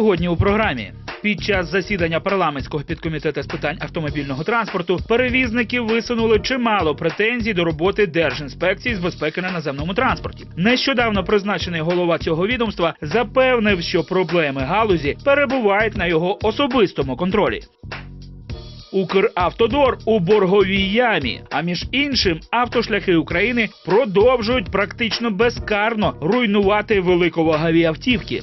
Сьогодні у програмі. Під час засідання парламентського підкомітету з питань автомобільного транспорту перевізники висунули чимало претензій до роботи Держінспекції з безпеки на наземному транспорті. Нещодавно призначений голова цього відомства запевнив, що проблеми галузі перебувають на його особистому контролі. Укравтодор у борговій ямі. А між іншим, автошляхи України продовжують практично безкарно руйнувати великовагові автівки.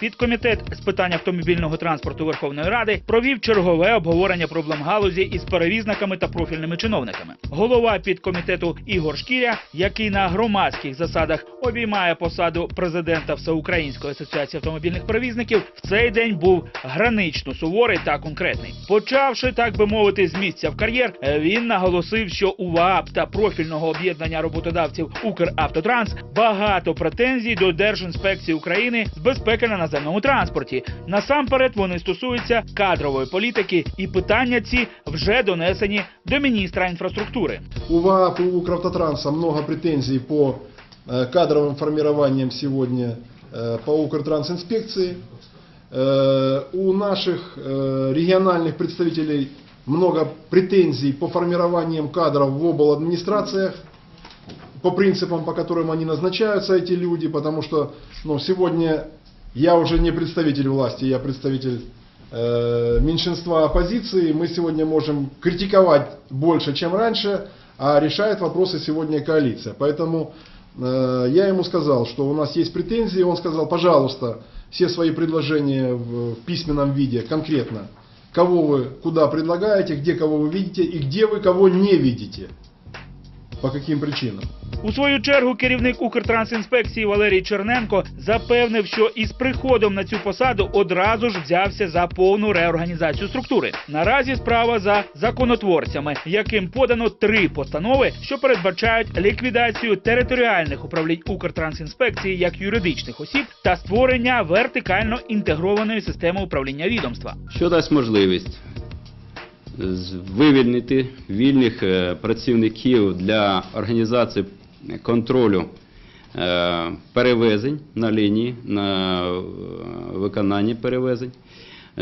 Підкомітет з питань автомобільного транспорту Верховної Ради провів чергове обговорення проблем галузі із перевізниками та профільними чиновниками. Голова підкомітету Ігор Шкіря, який на громадських засадах обіймає посаду президента Всеукраїнської асоціації автомобільних перевізників, в цей день був гранично суворий та конкретний. Почавши так би мовити з місця в кар'єр, він наголосив, що у ВААП та профільного об'єднання роботодавців Укравтотранс багато претензій до Держінспекції України з безпеки на наземному транспорті. Насамперед вони стосуються кадрової політики, і питання ці вже донесені до міністра інфраструктури. У ВААП и у Крафтотранса много претензий по э, кадровым формированиям сегодня э, по Укртрансинспекции. Э, У наших э, региональных представителей много претензий по формированиям кадров в обл. администрациях, по принципам, по которым они назначаются, эти люди, потому что ну, сегодня я уже не представитель власти, я представитель э, меньшинства оппозиции. Мы сегодня можем критиковать больше, чем раньше, а решает вопросы сегодня коалиция. Поэтому э, я ему сказал, что у нас есть претензии. Он сказал, пожалуйста, все свои предложения в, в письменном виде, конкретно. Кого вы куда предлагаете, где кого вы видите и где вы кого не видите. По каким причинам. У свою чергу керівник Укртрансінспекції Валерій Черненко запевнив, що із приходом на цю посаду одразу ж взявся за повну реорганізацію структури. Наразі справа за законотворцями, яким подано три постанови, що передбачають ліквідацію територіальних управлінь Укртрансінспекції як юридичних осіб та створення вертикально інтегрованої системи управління відомства. що дасть можливість вивільнити вільних е, працівників для організації контролю е, перевезень на лінії, на е, виконанні перевезень,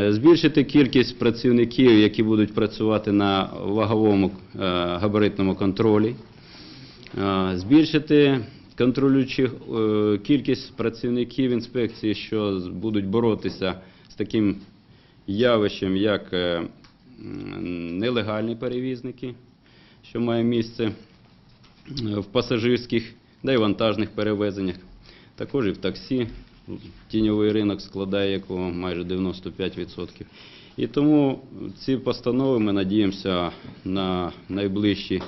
збільшити кількість працівників, які будуть працювати на ваговому габаритному контролі, збільшити контролюючих кількість працівників інспекції, що будуть боротися з таким явищем, як нелегальні перевізники, що має місце е, в пасажирських да й вантажних перевезеннях, також і в таксі. Тіньовий ринок складає якого майже 95%. І тому ці постанови ми надіємося на найближчі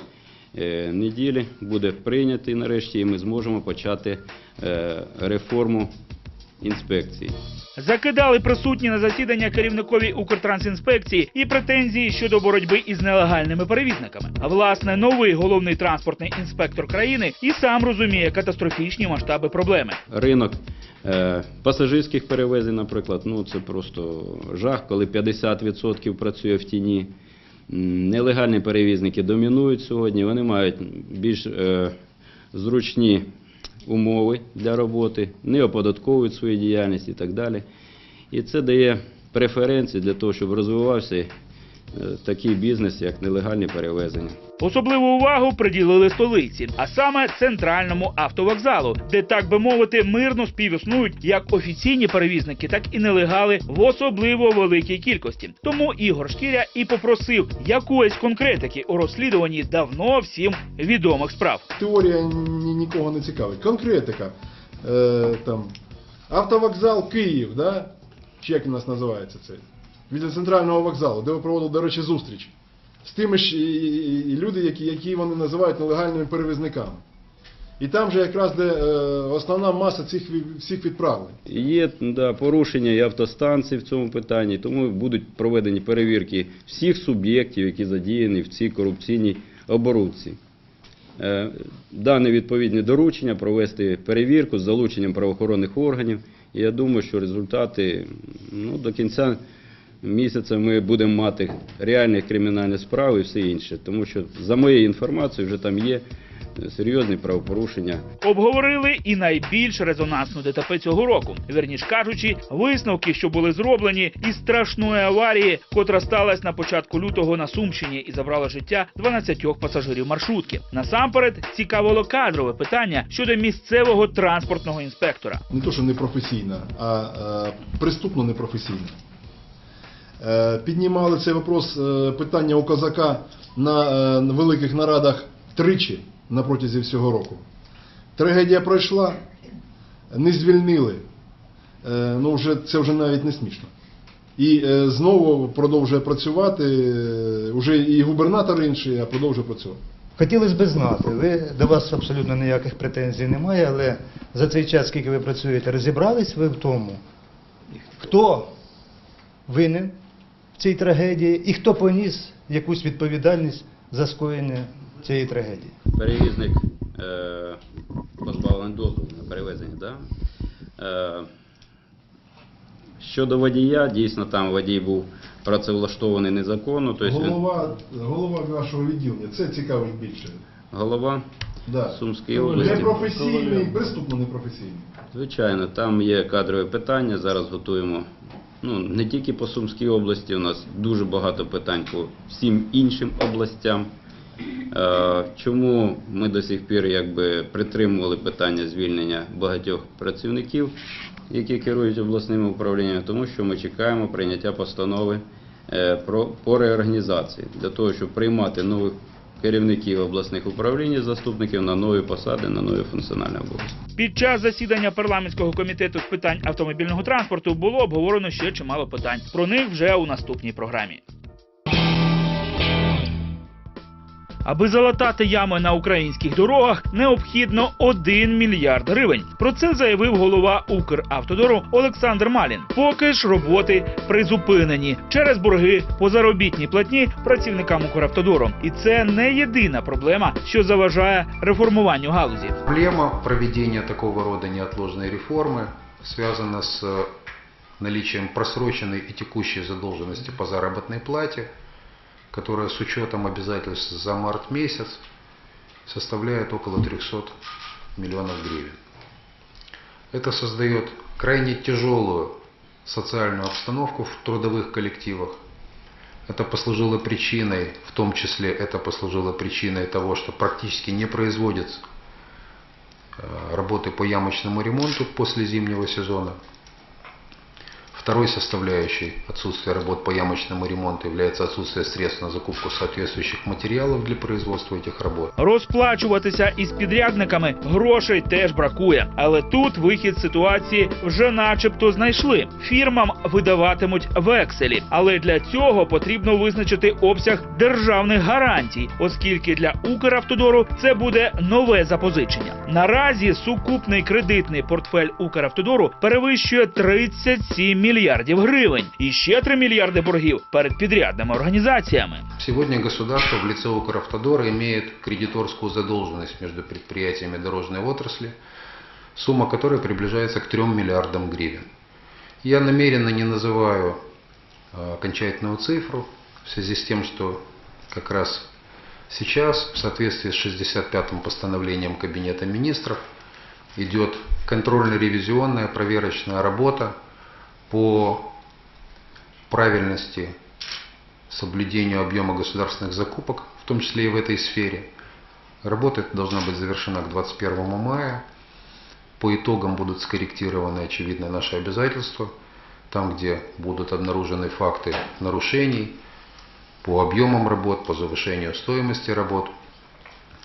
е, неділі буде прийнятий нарешті, і ми зможемо почати е, реформу інспекції. Закидали присутні на засідання керівникові Укртрансінспекції і претензії щодо боротьби із нелегальними перевізниками. А власне новий головний транспортний інспектор країни і сам розуміє катастрофічні масштаби проблеми. Ринок е, пасажирських перевезень, наприклад, ну це просто жах, коли 50% працює в тіні. Нелегальні перевізники домінують сьогодні, вони мають більш е, зручні умови для роботи, не оподатковують свою діяльність і так далі. І це дає преференції для того, щоб розвивався такий бізнес, як нелегальні перевезення. Особливу увагу приділили столиці, а саме центральному автовокзалу, де так би мовити мирно співіснують як офіційні перевізники, так і нелегали в особливо великій кількості. Тому Ігор Шкіря і попросив якоїсь конкретики у розслідуванні давно всім відомих справ. Теорія ні, нікого не цікавить. Конкретика. Е, там, автовокзал Київ, да? чи як у нас називається це? Біля центрального вокзалу, де ви проводили, до речі, зустріч. З тими ж люди, які, які вони називають нелегальними перевізниками. І там же якраз де е, основна маса цих всіх відправлень. Є да, порушення і автостанцій в цьому питанні, тому будуть проведені перевірки всіх суб'єктів, які задіяні в цій корупційній оборудці. Е, Дане відповідне доручення провести перевірку з залученням правоохоронних органів. І я думаю, що результати ну, до кінця місяця ми будемо мати реальні кримінальні справи і все інше. Тому що, за моєю інформацією, вже там є серйозні правопорушення. Обговорили і найбільш резонансну ДТП цього року. Вірніш кажучи, висновки, що були зроблені із страшної аварії, котра сталася на початку лютого на Сумщині і забрала життя 12 пасажирів маршрутки. Насамперед цікавило кадрове питання щодо місцевого транспортного інспектора. не то, що непрофесійна, а е, преступно непрофесійна. Е, Піднімали цей вопрос е, питання у козака на е, великих нарадах тричі на протязі всього року. Трагедія пройшла, не звільнили. Ну, вже, це вже навіть не смішно. І знову продовжує працювати, е, уже і губернатор інший, а продовжує працювати. Хотілося б знати, ви до вас абсолютно ніяких претензій немає, але за цей час, скільки ви працюєте, розібрались ви в тому, хто винен в цій трагедії і хто поніс якусь відповідальність за скоєння цієї трагедії? Перевізник е, позбавлений дозволу на перевезення. Да? Е, щодо водія, дійсно там водій був працевлаштований незаконно, тобто він, Голова, голова вашого відділення, це цікавить більше. голова Да. Сумської області. Непрофесійний, преступно непрофесійний. Звичайно, там є кадрові питання. Зараз готуємо. Ну не тільки по Сумській області, у нас дуже багато питань по всім іншим областям. Е, Чому ми до сих пір якби притримували питання звільнення багатьох працівників, які керують обласними управліннями? Тому що ми чекаємо прийняття постанови е, про по реорганізації для того, щоб приймати нових керівників обласних управлінь, заступників на нові посади, на нові функціональні обов'язки. Під час засідання парламентського комітету з питань автомобільного транспорту було обговорено ще чимало питань. Про них вже у наступній програмі. Аби залатати ями на українських дорогах, необхідно 1 мільярд гривень. Про це заявив голова Укравтодору Олександр Малін. Поки ж роботи призупинені через борги по заробітній платні працівникам Укравтодору. І це не єдина проблема, що заважає реформуванню галузі. Проблема проведения такого рода неотложной реформы связана с э, наличием просроченной и текущей задолженности по заработной плате, которая с учетом обязательств за март месяц составляет около 300 миллионов гривен. Это создает крайне тяжелую социальную обстановку в трудовых коллективах. Это послужило причиной, в том числе это послужило причиной того, что практически не производится э, работы по ямочному ремонту после зимнего сезона. Второй составляющей отсутствия работ по ямочному ремонту является отсутствие средств на закупку соответствующих материалов для производства этих работ. Розплачуватися із підрядниками грошей теж бракує. Але тут вихід ситуації вже начебто знайшли. Фірмам видаватимуть векселі, але для цього потрібно визначити обсяг державних гарантій, оскільки для Укравтодору це буде нове запозичення. Наразі сукупний кредитний портфель Укравтодору перевищує 37 мільярдів гривень і ще 3 мільярди боргів перед підрядними організаціями. Сегодня государство в лице Укравтодора имеет кредиторскую задолженность между предприятиями дорожной отрасли, сумма которой приближается к 3 миллиардам гривен. Я намеренно не называю э, окончательную цифру в связи с тем, что как раз сейчас в соответствии с 65-м постановлением Кабинета министров идет контрольно-ревизионная проверочная работа по правильности соблюдению объема государственных закупок, в том числе и в этой сфере. Работа эта должна быть завершена к 21 мая. По итогам будут скорректированы, очевидно, наши обязательства. Там, где будут обнаружены факты нарушений по объемам работ, по завышению стоимости работ,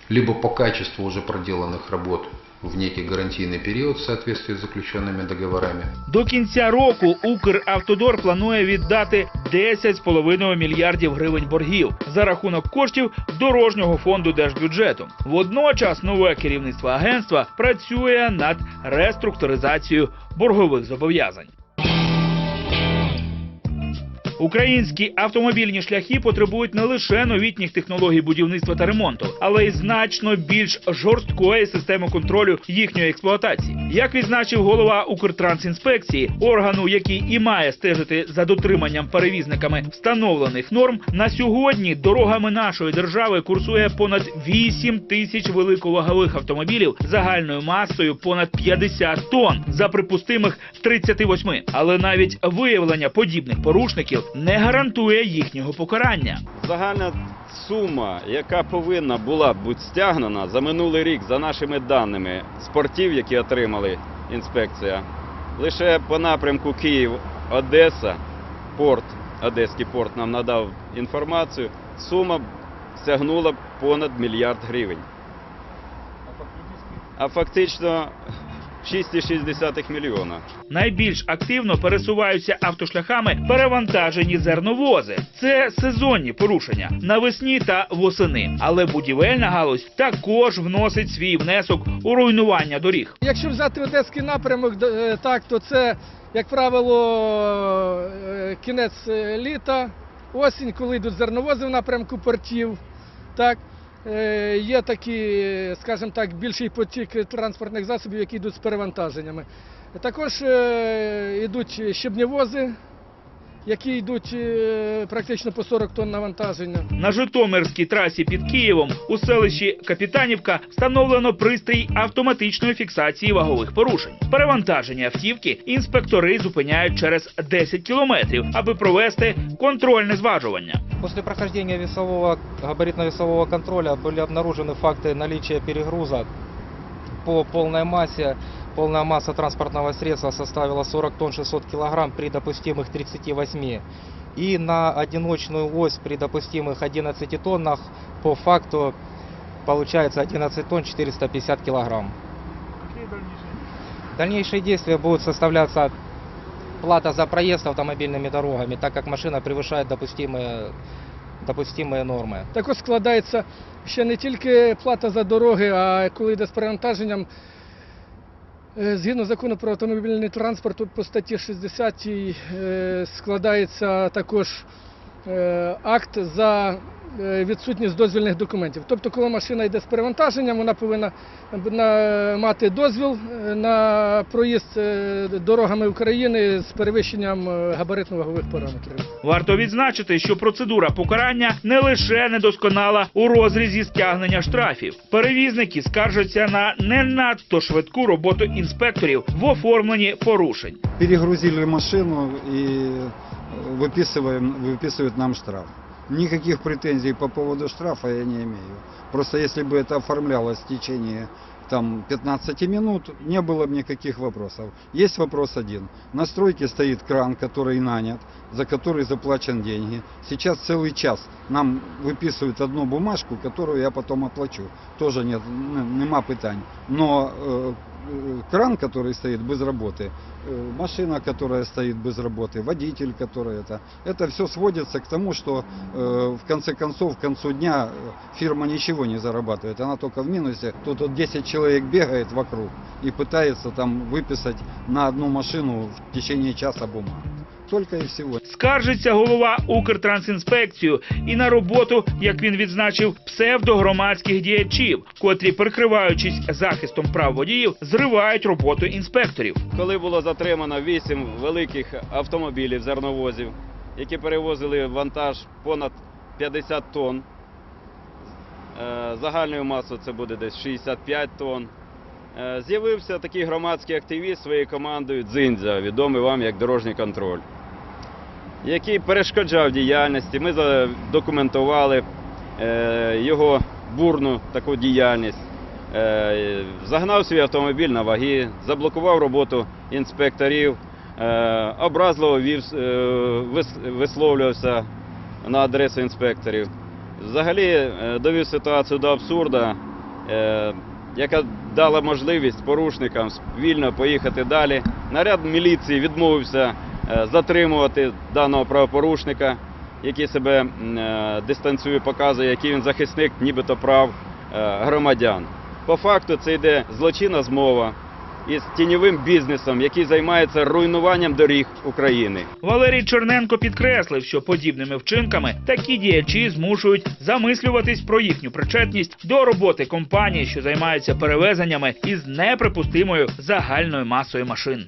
либо по качеству уже проделанных работ в некий гарантийный период в соответствии с заключенными договорами. До кінця року Укравтодор планує віддати 10,5 мільярдів гривень боргів за рахунок коштів дорожнього фонду держбюджету. Водночас нове керівництво агентства працює над реструктуризацією боргових зобов'язань. Українські автомобільні шляхи потребують не лише новітніх технологій будівництва та ремонту, але й значно більш жорсткої системи контролю їхньої експлуатації. Як відзначив голова Укртрансінспекції, органу, який і має стежити за дотриманням перевізниками встановлених норм, на сьогодні дорогами нашої держави курсує понад 8 тисяч великовагових автомобілів загальною масою понад 50 тонн за припустимих 38. Але навіть виявлення подібних порушників не гарантує їхнього покарання. Загальна сума, яка повинна була бути стягнена за минулий рік, за нашими даними спортів, які отримали інспекція, лише по напрямку Київ-Одеса, порт, Одеський порт нам надав інформацію, сума сягнула понад мільярд гривень. А фактично 6,6 мільйона. Найбільш активно пересуваються автошляхами перевантажені зерновози. Це сезонні порушення навесні та восени. Але будівельна галузь також вносить свій внесок у руйнування доріг. Якщо взяти одеський напрямок, е, так, то це, як правило, е, кінець е, літа, осінь, коли йдуть зерновози в напрямку портів. Так. Е, Є такі, скажімо так, більший потік транспортних засобів, які йдуть з перевантаженнями. Також е, йдуть щебневози, які йдуть е, практично по 40 тонн навантаження. На Житомирській трасі під Києвом у селищі Капітанівка встановлено пристрій автоматичної фіксації вагових порушень. Перевантаження автівки інспектори зупиняють через 10 кілометрів, аби провести контрольне зважування. После прохождения весового габаритно-весового контроля были обнаружены факты наличия перегруза по полной массе. Полная масса транспортного средства составила 40 тонн 600 килограмм при допустимых 38. И на одиночную ось при допустимых 11 тоннах по факту получается 11 тонн 450 килограмм. Дальнейшие действия будут составляться плата за проезд автомобильными дорогами, так как машина превышает допустимые, допустимые нормы. Також складається ще не тільки плата за дороги, а коли йде з перевантаженням. е, Згідно закону про автомобільний транспорт тут по статті 60 е, складається також е, акт за е, відсутність дозвільних документів. Тобто, коли машина йде з перевантаженням, вона повинна на- мати дозвіл е, на проїзд е, дорогами України з перевищенням е, габаритно-вагових параметрів. Варто відзначити, що процедура покарання не лише недосконала у розрізі стягнення штрафів. Перевізники скаржаться на не надто швидку роботу інспекторів в оформленні порушень. перегрузили машину и э, выписываем, выписывают нам штраф. Никаких претензий по поводу штрафа я не имею. Просто если бы это оформлялось в течение там 15 минут, не было бы никаких вопросов. Есть вопрос один. На стройке стоит кран, который нанят, за который заплачен деньги. Сейчас целый час нам выписывают одну бумажку, которую я потом оплачу. Тоже нет, ну, нема питань. Но э, э, кран, который стоит без работы, э, машина, которая стоит без работы, водитель, который это, это все сводится к тому, что э, в конце концов, к концу дня э, фирма ничего не зарабатывает, она только в минусе. Тут вот 10 человек бегает вокруг и пытается там выписать на одну машину в течение часа бумаг. Только и всего. Скаржиться голова Укртрансінспекцію і на роботу, як він відзначив, псевдогромадських діячів, котрі, прикриваючись захистом прав водіїв, зривають роботу інспекторів. Коли було затримано 8 великих автомобілів зерновозів, які перевозили вантаж понад 50 тонн, е, загальною масою це буде десь 65 тонн, е, з'явився такий громадський активіст своєю командою Дзиндзя, відомий вам як дорожній контроль, який перешкоджав діяльності. Ми задокументували е, його бурну таку діяльність. Е, Загнав свій автомобіль на ваги, заблокував роботу інспекторів, е, образливо висловлювався на адресу інспекторів. Взагалі довів ситуацію до абсурда, е, яка дала можливість порушникам вільно поїхати далі. Наряд міліції відмовився затримувати даного правопорушника, який себе е, дистанціює, показує, який він захисник нібито прав е, громадян. По факту це йде злочинна змова із тіньовим бізнесом, який займається руйнуванням доріг України. Валерій Черненко підкреслив, що подібними вчинками такі діячі змушують замислюватись про їхню причетність до роботи компаній, що займаються перевезеннями із неприпустимою загальною масою машин.